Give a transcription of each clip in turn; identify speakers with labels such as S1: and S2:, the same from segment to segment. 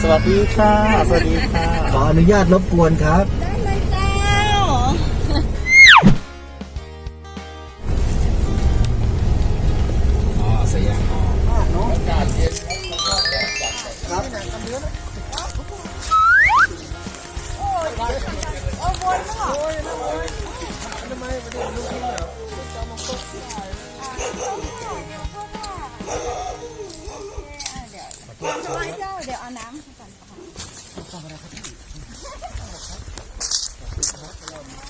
S1: สวัสดีค่ะ สวัสดีค่ะ
S2: ขออนุญาตรบกวนครับ
S3: ได้เลยเจ้า
S1: อ๋อสยามอ๋อ Um,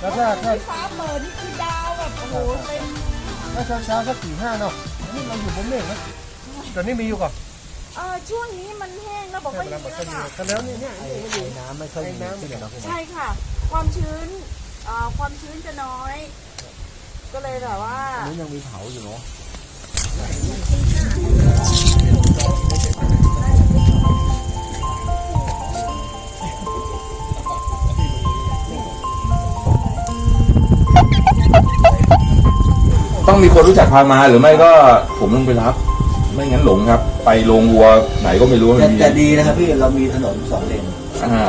S1: แล้วถ้าถ้า
S3: ฟ้าเปิดนี่คือดาวแบบโอ้โหเต็ม
S1: ถ้าเช้าเช้าสักสี่ห้าเนาะนี่เราอยู่บนเมฆนะตอนนี้มีอยู่ก่อน
S3: เออช่วงนี้มันแห้งแล้วบอกว่า
S1: เว
S3: เย
S1: ลาบอก
S3: อะ
S1: เขาอยู่
S3: ค่ะ
S1: กันแล้วเนี่ยเนี่ย
S2: น้ำไม่ค่อยมีใช่ไหมครับ
S3: ใช่ค่ะ ความชื้นเอ่อความชื้นจะน้อย ก็เลยแบบว่า
S2: นี่ยังมีเผาอยู่เนาะ
S4: ต้องมีคนรู้จักพามาหรือไม่ก็ผมต้องไปรับ ไม่งั้นหลงครับ ไปโรงวัวไหนก็ไม่รู้
S2: แต่
S4: มันมี
S2: แต่ดีนะครับพี่เรามีถนนสองเลน
S4: อ่า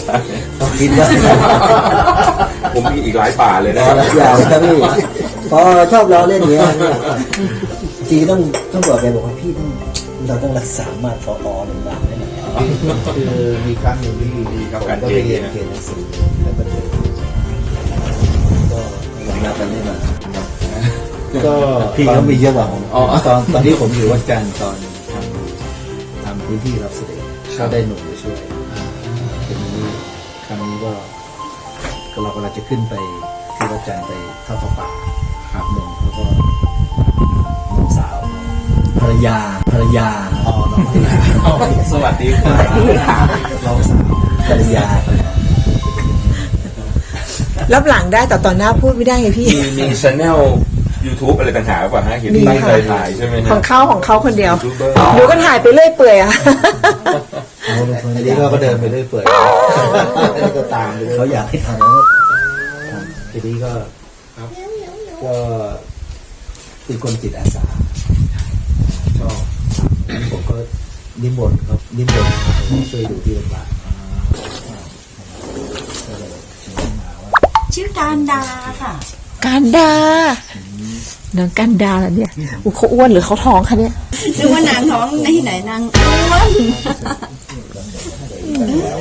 S4: ใช่
S2: ต้องคิดว่า
S4: ผมมีอีกหลายป่าเลย
S2: พ
S4: นะ
S2: อ
S4: ครับ
S2: แล้วอย่างครับพี่พอชอบล้อเล่นอย่างเงี้ยจริงๆต้องต้องบอกแกบอกว่าพี่ต้องเราต้องรักษามาตรฟออหนึ่งบาทได้ไหมคือมีครั้งหนึ่งที่
S4: ดีครับ
S2: ผม
S4: การ
S2: ก็
S4: เก
S2: ไป
S4: ณฑ์
S2: เรียน
S4: นะ
S2: เกณฑ์หนังสือแล้วก็เจอก็นับกันได้มา ก็พี่เขามีเยอะกว่าผม
S4: อ๋อ
S2: ตอนตอนที่ผมอยู่วัดจันทร์ตอนทำทำพื้นที่รับเสด็จก็ได้หนุ่มไปช่วยทีนี้ครั้งนี้ก็ก็เรากำลังจะขึ้นไปที่วัดจันทร์ไปทอดผ้าป่าครับหนุ่มแล้วก็หนุ่มสาวภรรยาภรรยาอ๋อน้องภรรยา
S4: สวัสดีครับ
S2: น้องสาวภรรยา
S5: รับหลังได้แต่ตอนหน้าพูดไม่ได้ไงพี่
S4: มีมีชแนล YouTube อะไรต่างหากป่ะฮะเห็น
S5: มี
S4: ตั้งใจ
S5: ค่ะ
S4: ถ่ายใช่ไหมฮะ
S5: ของเขาของเขาคนเดียว
S4: ยูทูบเบอร์
S5: หนูก็ถ่ายไปเรื่อยเปื่อยอะ
S2: อันนี้ก็เดินไปเรื่อยเปื่อยแล้วก็ตามไปเขาอยากให้ทำแล้วทำทีนี้ก็ก็เป็นคนจิตอาสาชอบผมก็นิมนต์ครับนิมนต์ให้ช่วยดูที่โรงพยาบาลก็เลยเชิญมาว่า
S3: ชื่อการดาค่ะ
S5: การดา น้องการดาเหรอเนี่ยอุยเขาอ้วนหรือเขาท้องคะเนี่ย
S3: นึกว่านางท้องในที่ไหนนางอ้วน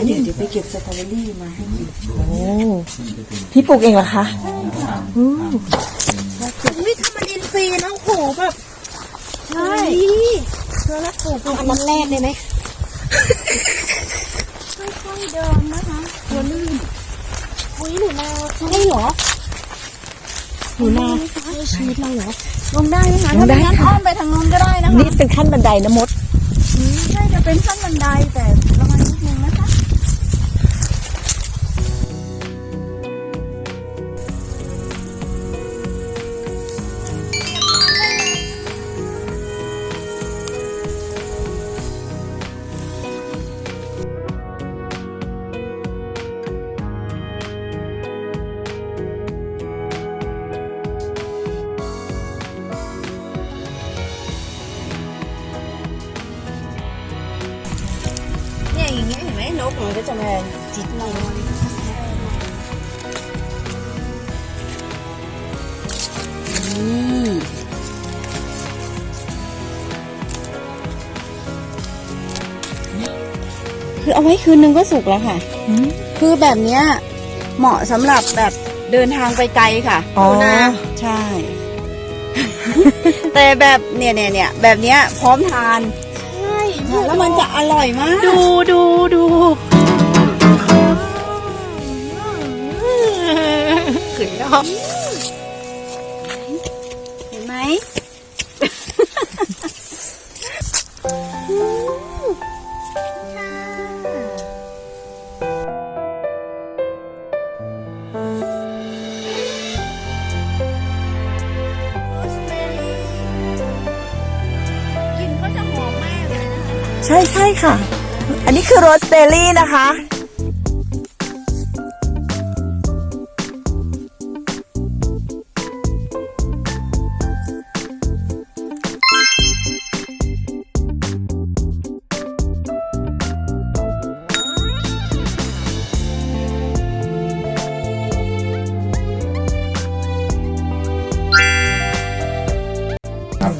S3: เดี๋ยวเดี๋ยวไปเก็บสตรอเบอรี่มาให้กิน
S5: โอ้พี่ปลูกเองเหรอคะอืม
S3: วิทำมันอินทรีย์นะโอ้โหแบบใช่เธอรักปลูกอันนั้นแรกเลยไหมค่อยๆเดินนะคะตัวลื่นอุ้ยหนูนาใช่เหรอหนูนา ชีวิตเราเหรอลงได้ไหมคะถ้าไม่งั้นอ้อมไปทางนู้นก็ได้นะคะ
S5: นี่เป็นขั้นบันไดนะมด
S3: อืมใช่จะเป็นขั้นบันไดแต่ มันก็จะมาจิกเราคือเอาไว้คืนนึงก็สุกแล้วค่ะ คือแบบเนี้ยเหมาะสำหรับแบบเดินทางไปไกลค่ะ
S5: อ๋อ
S3: ดูนะใช่ แต่แบบเนี่ยเนี่ยเนี่ยแบบเนี้ยพร้อมทาน
S5: ใช่
S3: แล้วมันจะอร่อยมาก
S5: ดูดูดู ขืนแล้ว
S3: เห็นไหมกลิ่นเขาจะหอมมากเลยนะคะ
S5: ใช่ใช่ค่ะ อันนี้คือโรสเบอรี่นะคะ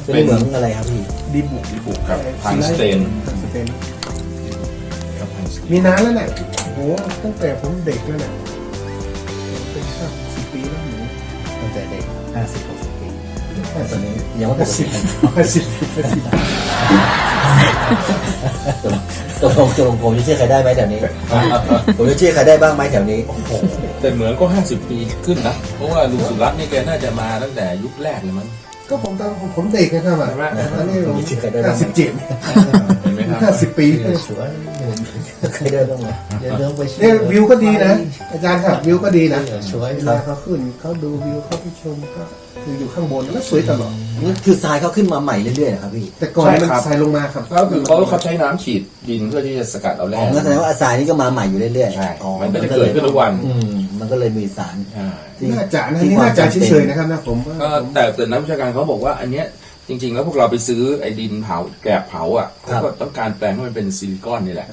S2: เป็น
S4: เป็น
S2: เหมืองอะไรครับพี่
S1: ดิบุ
S4: ที่ปลูกกับทางสเตน
S1: สเตน
S4: กับทางสเตน
S1: มีนานแล้วแหละโหตั้งแต่ผมเด็กแล้วแหละเป็นสักสิบปีแล้วหนู
S2: ตั้งแต่เด็กห้าสิบหกสิบปีตอนนี้ยังไม่หกสิบ
S1: สิบ
S2: ตกลงตกลงผมจะเชื่อใครได้ไหมแถวนี้ ผมจะเชื่อใครได้บ้างไหมแถวนี้
S4: แต่เหมือนก็50ปีขึ้นนะ เพราะว่าลุงสุรัตน์นี่แกน่าจะมาตั้งแต่ยุคแรกเลยมั้ง
S1: ก็ผมตอนผมเด็กนะครับอะ
S4: ใช่ไหม
S1: ตอนนี้ผม
S2: มีชื่อใครได้บ้า
S1: ห้าง สิบเจ็ด
S4: เห็นไหมครับ
S1: ห้าสิบปี
S2: สวยใครได้บ้างไหมเดี๋ยวเดี๋ยวไปชื่อ
S1: เนี่ยวิวก็ดีนะ อาจารย์ครับวิวก็ดีนะ
S2: สวย
S1: เว
S2: ครั
S1: ลา
S2: บ
S1: เขาขึ้นเขาดูวิวเขาไปชมก็คืออยู่ข้างบนแล้วสวยตลอด
S2: นี่คือทรายเขาขึ้นมาใหม่เรื่อยๆนะครับพี่
S1: แต่ก่อน
S4: ใช่
S1: มัน
S4: ครับ
S1: ใส่ลงมาครับ
S4: ก็คือเขาเขาใช้น้ำฉีดดินเพื่อที่จะสกัดเอาแร่
S2: อ๋องั้นแสดงว่าทรายนี่ก็มาใหม่อยู่เรื่อยๆ
S4: ใช่
S2: อ๋อ
S4: มันก็จะเกิดขึ้นทุกวัน
S2: อืม มันก็เลยมีสาร
S4: ใช่
S2: ที่
S1: น่าจะนะ
S2: ที่
S1: นี่
S2: ความ
S1: น่าจะ
S2: จำเป็น
S1: เฉยๆนะครับนะผมว่า
S4: ก็แต่แต่นักวิชาการเขาบอกว่า อันเนี้ยจริง ๆ แล้วพวกเราไปซื้อไอ้ดินเผาแกลบเผาอะเขาก็ต้องการแปลงให้มันเป็นซิลิคอนนี่แหละ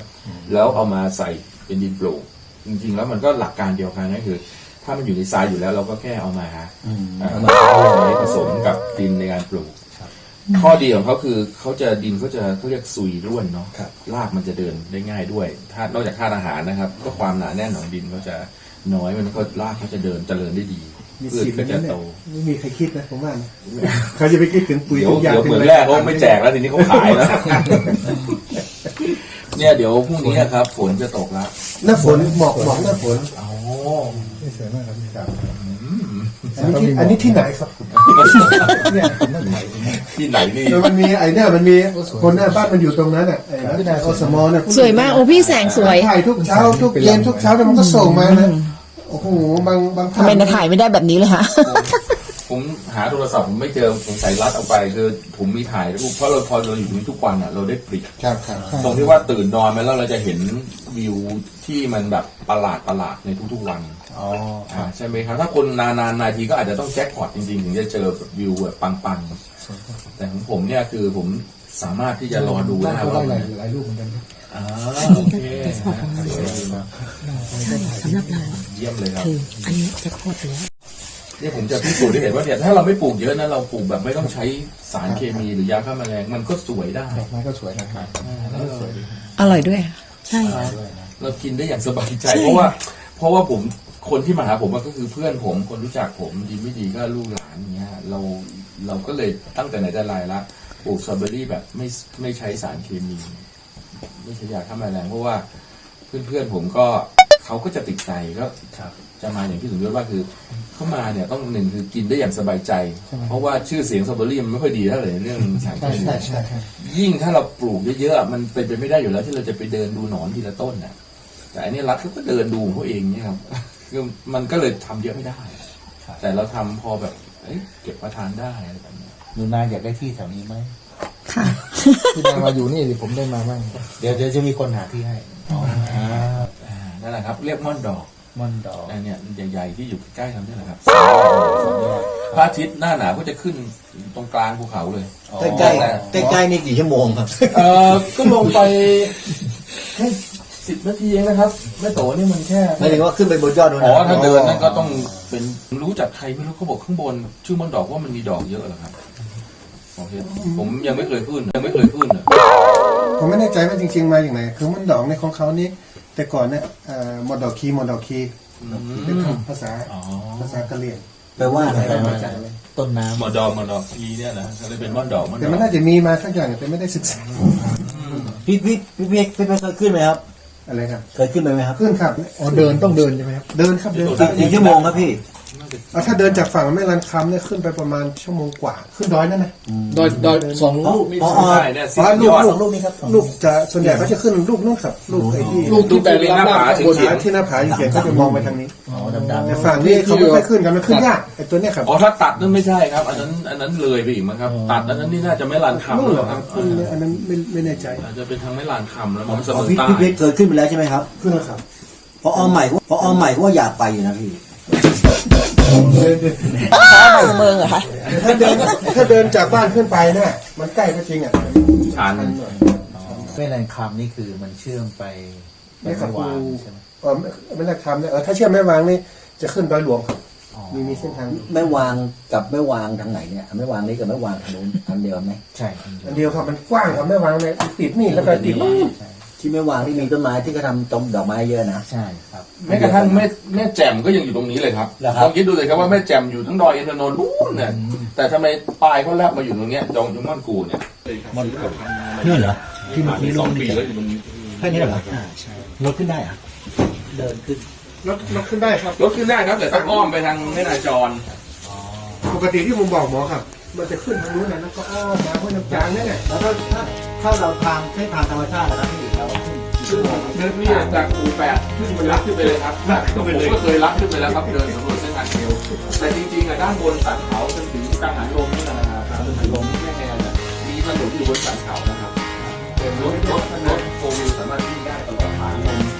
S4: แล้วเอามาใส่เป็นดินปลูกจริง ๆ แล้วมันก็หลักการเดียวกันก็คือ ถ้ามันอยู่ในทรายอยู่แล้วเราก็แค่เอามา
S2: อืม
S4: อ่า
S2: เอา
S4: มา
S2: มา
S4: ผสมกับดินในการปลูกข้อดีของเขาคือเขาจะดินเขาจะเขาเรียกซุยร่วนเนาะ
S2: ครับ
S4: รากมันจะเดินได้ง่ายด้วยถ้านอกจากธาตุอาหารนะครับ ก็ความหนาแน่นของดินเขาจะ น้อยมันก็รากเขาจะเดินเจริญได้ดี
S1: มี
S4: พืช
S1: สิทธิ์
S4: ก็
S1: นะ
S4: จะ
S1: เนี่ย
S4: โต
S1: ไม่มีใครคิดนะผมว่านะเขาจะไปคิดถึงปุ๋ย
S4: เดี๋ยว
S1: ทุกอย่าง
S4: เดี๋ยวเหมือนแรกเขาไม่แจกแล้วทีนี้เขาขายแล้ว เนี่ยเดี๋ยวพรุ่งนี้ครับ ฝนจะตกแล้ว
S1: หน้าฝนหมอกหมอกหน้าฝน
S4: อ๋อ
S1: ไม่สวยมากครับครับอันนี้ที่อันนี้ที่ไหนครับเนี่ยผมต้องถ่าย
S4: ที่ไหนนี่
S1: แล้วมันมีไอ้เนี่ยมันมีคนหน้าบ้านมันอยู่ตรงนั้นอะไอ้นะอสมอเนี่ย
S5: สวยมาก โอ้พี่แสงสวย
S1: ถ่ายทุกเช้าทุกเย็นทุกเช้าแล้วมันก็ส่งมานะ โอ้โหบางบาง
S5: ทำไมนะถ่ายไม่ได้แบบนี้เลยฮะ
S4: ผมหาโทรศัพท์ผมไม่เจอผมใส่รัดเอาไปคือผมมีถ่ายรูปเพราะเราพอเราอยู่ตรงนี้ทุกวันอะเราได้เปรียบ
S1: ครับครับ
S4: ตรงที่ว่าตื่นนอนมาแล้วเราจะเห็นวิวที่มันแบบประหลาดประหลาดในทุกๆวัน
S1: อ๋อ
S4: อ่าใช่ไหมครับ ถ้าคนนานๆนาทีก็อาจจะต้องแจ็คพอตจริงๆถึงจะเจอแบบวิวแบบปังๆแต่ของผมเนี่ยคือผมสามารถที่จะรอดูได้
S1: ได้
S4: ว่า
S1: หลายหลายรูปเหมือนกัน
S4: อ่าโอเคเยี่ยมเลยครับ
S5: คืออันนี้จะโคตรแล้ว
S4: เนี่ยผมจะพิสูจน์ได้เห็นว่าเนี่ยถ้าเราไม่ปลูกเยอะนะเราปลูกแบบไม่ต้องใช้สารเคมีหรือยาฆ่าแมลงมันก็สวยได้
S1: ดอกไม้ก็สวยนะครับ
S4: แล้วเรา
S5: อร่อยด้วย ใช่
S4: เรากินได้อย่างสบายใจเพราะว่า เพราะว่าผมคนที่มาหาผมก็คือเพื่อนผมคนรู้จักผมดีไม่ดีก็ลูกหลานอย่างเงี้ยเราเราก็เลยตั้งแต่ไหนแต่ไรละปลูกสตรอเบอรี่แบบไม่ไม่ใช้สารเคมี ไม่ใช้ยาฆ่าแมลงเพราะว่าเพื่อนๆผมก็เขาก็จะติดใจก็จะมาอย่างที่ถึงด้วยว่าคือ เข้ามาเนี่ยต้องหนึ่งคือกินได้อย่างสบายใจ เพราะว่าชื่อเสียงสตรอเบอรี่มันไม่ค่อยดีเท่าไหร่ในเรื่องสารเคมียิ่งถ้าเราปลูกเยอะๆมันเป็นไปไม่ได้อยู่แล้ว ที่เราจะไปเดินดูหนอนทีละต้นน่ะ แต่อันนี้รัฐเขาก็เดินดูของเขาเองเนี่ยครับคือมันก็เลยทำเยอะไม่ได้ แต่เราทำพอแบบเอ้ยเก็บมาทานได้อะไรแบบเนี้ย
S2: หนูนาอยากได้ที่แถวนี้ไหม
S5: ค่ะ
S1: ที่นามาอยู่นี่ดิผมได้มาบ้าง
S2: เดี๋ยวเดี๋ยวจะมีคนหาที่ให้อ๋อ
S4: อ่านั่นแหละครับ เรียกม่อนดอก
S2: ม่อนดอก
S4: อันเนี้ยใหญ่ๆที่อยู่ใกล้ๆกันนี่แหละครับสองยอดพระอาทิตย์หน้าหนาวก็จะขึ้นตรงกลางภูเขาเลย
S2: ใกล้ใกล้ใกล้ใกล้ๆนี่กี่ชั่วโมงครับ
S4: เออก็ลงไปแค่สิบนาทีเองนะครับแม่โตนี่มันแค่
S2: หมายถึงว่าขึ้นไปบนยอดนู้น
S4: อ๋อ
S2: นะ
S4: ถ้าเดินนั่นก็ต้องเป็นรู้จากใครไม่รู้เขาบอกข้างบน ชื่อมันดอกว่ามันมีดอกเยอะเหรอครับ โอเคผมยังไม่เคยขึ้นยังไม่เคยขึ้นอะ
S1: ผมไม่แน่ใจว่าจริง ๆ มาอย่างไรคือมันดอกในของเขานี่แต่ก่อนเนี่ยเอ่อหมดดอกคีหมดดอกคีเป็นคำภาษา
S4: อ๋อ
S1: ภาษากะเหรี่ยง
S2: แปลว่าอะไร
S1: แต่
S2: ครับ
S1: มา
S2: อา
S1: จา
S2: จากรย์
S1: เลย
S2: ต้นน้
S4: หมอดอกหมอดอกทีเนี่ยนะก็เลยเป็นม่อนดอกม่อนด
S1: แต่
S4: อก
S1: มันน่าจะมีมาสักอย่างแต่ไม่ได้ศึกษาำ
S2: พี่พี่พี่พี่พี่เคยขึ้นไหมครับ
S1: อะไรครับ
S2: เคยขึ้นไปไหมครับ
S1: ขึ้นครับ
S6: อ๋อเดินต้องเดินใช่ไหมครับ
S1: เดินครับเดิน
S2: กี่ชั่วโมงครับพี่
S1: เอาถ้าเดินจากฝั่งแม่ลันคำเนี่ยขึ้นไปประมาณชั่วโมงกว่า ขึ้นดอยนั่นนะ
S6: ดอยดอยสองลูกนี่
S2: อ๋อ
S4: ใช่เนี่ยสิ
S1: อ๋อลู
S4: ย
S1: ก
S4: อด
S1: ลูกลูกนี้ครับลูกจะส่วนใหญ่เขาจะขึ้นลูกนู่นครับลูกไอ้ที่
S6: ลูกที่แบนหน้าหน้า
S4: ลูกที่
S6: บน
S4: เฉียง
S1: ที่หน้าผาอยู่เขียนเขาจะมองไปทางนี้
S2: อ๋อดำ
S1: แต่ฝั่งนี้เขาไม่ค่อยขึ้นกันมันขึ้นยากไอ้ตัวเนี้ยครับ
S4: อ๋อถ้าตัดนั่นไม่ใช่ครับ อันนั้นอันนั้นเลยไปอีกมั้งครับ ตัดอันนั้นนี่น่าจะไม่ลานคำ
S1: นู่นเหร
S4: แล้
S1: อ
S4: ว
S1: ค
S4: ค
S1: รั
S4: รั
S1: บบขึ้นอันนั้นไม่ไม่แน่ใจ
S4: อาจจะเป็นทางไม่ลานคำแล้วมันเส
S2: ๆ
S4: ม
S2: อ๋อ
S4: อ
S2: พี่
S4: ใต้
S2: พี่พี่เคยขึ้นไปแล้วใช่ไหมครับ
S1: ขึ้นแล้วครับ
S2: เพราะอ้อมใหม่เพราะอ้อมใหม่ก็ว่าอยากไปอยู่นะพี่
S5: เมืองเหรอคะ
S1: ถ้าเดินถ้าเดินจากบ้านขึ้นไปเนี่ยมันใกล้ก็จริงอะ
S4: ชัน
S2: แม่แรงคำนี่คือมันเชื่อมไป
S1: ไม่ครับ
S2: วางใช่ไหม
S1: เออไม่ไม่ได้ทำเนี่ยเออถ้าเชื่อมแม่วางนี่จะขึ้นดอยหลวงครับมีมีเส้นทาง
S2: แม่วางกับแม่วางทางไหนเนี่ยแม่วางนี่กับแม่วางทางนู้นทางเดียวไหมใช่
S1: อันเดียวครับมันกว้างครับแม่วางเนี่ยติดนี่แล้วก็ติดนู่น
S2: ที่แม่วางที่มีต้นไม้ที่เขาทำต้นดอกไม้เยอะนะ ใช่ครับ
S4: แม้กระทั่งแม่แม่แจ่มก็ยังอยู่ตรงนี้เลยครับ
S2: เหรอครับ
S4: ลองคิดดูเลยครับว่าแม่แจ่มอยู่ทั้งดอยอินทนนท์นู่นเนี่ยแต่ทำไมปลายเขาแลบมาอยู่ตรงเนี้ยจองจุม่อนกูเนี่ย
S2: มันนี่เหรอ ที่เมื่อกี้
S4: ส
S2: ล
S4: อง
S2: ง
S4: ปีแล้วอยู่ตรงนี้
S2: แค่นี้เหรออ่าใช่รถขึ้นได้อะเดินขึ้น
S1: รถรถขึ้นได้ครับ
S4: รถขึ้นได้ครับแต่ต้องอ้อมไปทางแม่นาจร
S1: ปกติที่ผมบอกหมอครับ มันจะขึ้นทางนู้นนะแล้วก็อ้อมมาห้วยน้ำจางนี่แหละ
S2: แล้วถ้าถ้าถ้าเราทางเส้นทางธรรมชาตินะครับพี่ เดิน
S4: เนี่จากคูแปดขึ้นไปลักขึ้นไปเลยครับผมก็เคยรักขึ้นไปแล้วครับเดินสำรวจเส้นทางเดียวแต่จริงๆอะด้านบนสันเขาจนถึงกลางหันลมนี่แะนะครับกลางหันลมแม่แนี่ยมีถนนอยู่บนสันเขานะครับรถรถรถโฟล์สามารถวิ่งได้ตลอดทาง